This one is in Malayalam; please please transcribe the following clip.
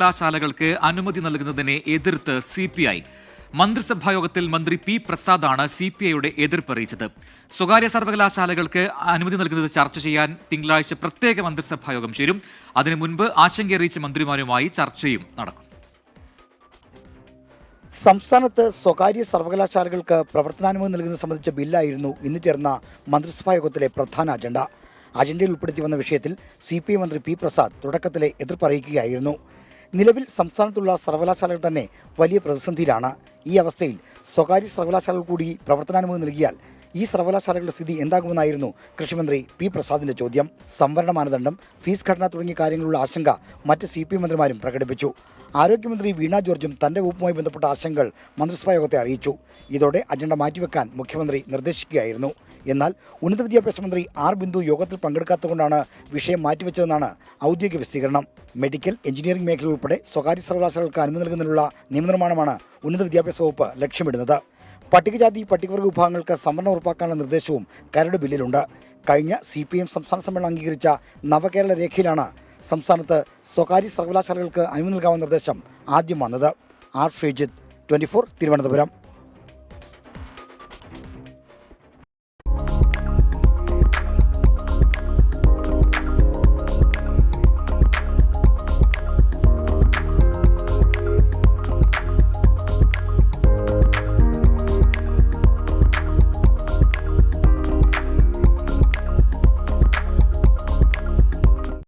കലാശാലകൾക്ക് അനുമതി നൽകുന്നതിനെ എതിർത്ത് സി പി ഐ. മന്ത്രിസഭായോഗത്തിൽ മന്ത്രി പി പ്രസാദാണ് സി പി ഐയുടെ എതിർപ്പ് അറിയിച്ചത്. സ്വകാര്യ സർവകലാശാലകൾക്ക് അനുമതി നൽകുന്നത് ചർച്ച ചെയ്യാൻ തിങ്കളാഴ്ച പ്രത്യേക മന്ത്രിസഭാ യോഗം ചേരും. അതിനു മുൻപ് ആശങ്കയറിയിച്ച മന്ത്രിമാരുമായി ചർച്ചയും നടക്കും. സംസ്ഥാനത്ത് സ്വകാര്യ സർവകലാശാലകൾക്ക് പ്രവർത്തനാനുമതി നൽകുന്നത് സംബന്ധിച്ച ബില്ലായിരുന്നു ഇന്ന് ചേർന്ന മന്ത്രിസഭാ യോഗത്തിലെ പ്രധാന അജണ്ട. അജണ്ടയിൽ ഉൾപ്പെടുത്തി വന്ന വിഷയത്തിൽ സി പി ഐ മന്ത്രി പി പ്രസാദ് തുടക്കത്തിലെ എതിർപ്പറിയിക്കുകയായിരുന്നു നിലവിൽ സംസ്ഥാനത്തുള്ള സർവകലാശാലകൾ തന്നെ വലിയ പ്രതിസന്ധിയിലാണ്. ഈ അവസ്ഥയിൽ സ്വകാര്യ സർവകലാശാലകൾ കൂടി പ്രവർത്തനാനുമതി നൽകിയാൽ ഈ സർവകലാശാലകളുടെ സ്ഥിതി എന്താകുമെന്നായിരുന്നു കൃഷിമന്ത്രി പി പ്രസാദിന്റെ ചോദ്യം. സംവരണ മാനദണ്ഡം ഫീസ് ഘടന തുടങ്ങിയ കാര്യങ്ങളുള്ള ആശങ്ക മറ്റ് സി പി മന്ത്രിമാരും പ്രകടിപ്പിച്ചു. ആരോഗ്യമന്ത്രി വീണ ജോർജും തന്റെ വകുപ്പുമായി ബന്ധപ്പെട്ട ആശങ്കകൾ മന്ത്രിസഭാ യോഗത്തെ അറിയിച്ചു. ഇതോടെ അജണ്ട മാറ്റിവെക്കാൻ മുഖ്യമന്ത്രി നിർദ്ദേശിക്കുകയായിരുന്നു. എന്നാൽ ഉന്നത വിദ്യാഭ്യാസ മന്ത്രി ആർ ബിന്ദു യോഗത്തിൽ പങ്കെടുക്കാത്തതുകൊണ്ടാണ് വിഷയം മാറ്റിവെച്ചതെന്നാണ് ഔദ്യോഗിക വിശദീകരണം. മെഡിക്കൽ എഞ്ചിനീയറിംഗ് മേഖല ഉൾപ്പെടെ സ്വകാര്യ സർവകലാശാലകൾക്ക് അനുമതി നൽകുന്നതിനുള്ള നിയമനിർമ്മാണമാണ് ഉന്നത വിദ്യാഭ്യാസ വകുപ്പ് ലക്ഷ്യമിടുന്നത്. പട്ടികജാതി പട്ടികവർഗ വിഭാഗങ്ങൾക്ക് സംവരണം ഉറപ്പാക്കാനുള്ള നിർദ്ദേശവും കരട് ബില്ലിലുണ്ട്. കഴിഞ്ഞ സി പി എം സംസ്ഥാന സമ്മേളനം അംഗീകരിച്ച നവകേരള രേഖയിലാണ് സംസ്ഥാനത്ത് സ്വകാര്യ സർവകലാശാലകൾക്ക് അനുമതി നൽകാമെന്ന നിർദ്ദേശം ആദ്യം വന്നത്. R Sheejith twenty Thiruvananthapuram.